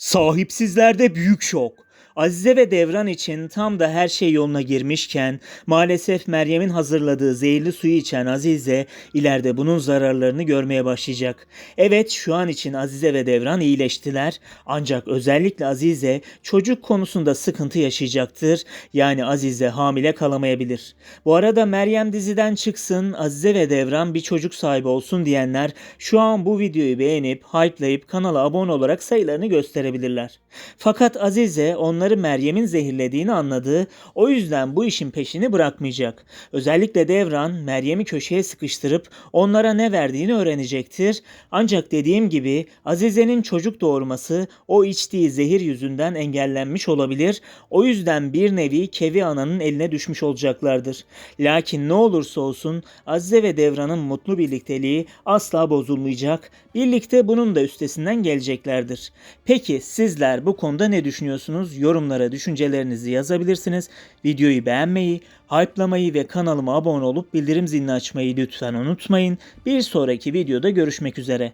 Sahipsizlerde büyük şok. Azize ve Devran için tam da her şey yoluna girmişken maalesef Meryem'in hazırladığı zehirli suyu içen Azize ileride bunun zararlarını görmeye başlayacak. Evet şu an için Azize ve Devran iyileştiler ancak özellikle Azize çocuk konusunda sıkıntı yaşayacaktır. Yani Azize hamile kalamayabilir. Bu arada Meryem diziden çıksın Azize ve Devran bir çocuk sahibi olsun diyenler şu an bu videoyu beğenip hype'layıp kanala abone olarak sayılarını gösterebilirler. Fakat Azize onları Meryem'in zehirlediğini anladı. O yüzden bu işin peşini bırakmayacak. Özellikle Devran Meryem'i köşeye sıkıştırıp onlara ne verdiğini öğrenecektir. Ancak dediğim gibi Azize'nin çocuk doğurması o içtiği zehir yüzünden engellenmiş olabilir. O yüzden bir nevi Kevi Ana'nın eline düşmüş olacaklardır. Lakin ne olursa olsun Azize ve Devran'ın mutlu birlikteliği asla bozulmayacak. Birlikte bunun da üstesinden geleceklerdir. Peki sizler bu konuda ne düşünüyorsunuz? Yorumlara düşüncelerinizi yazabilirsiniz. Videoyu beğenmeyi, hype'lamayı ve kanalıma abone olup bildirim zilini açmayı lütfen unutmayın. Bir sonraki videoda görüşmek üzere.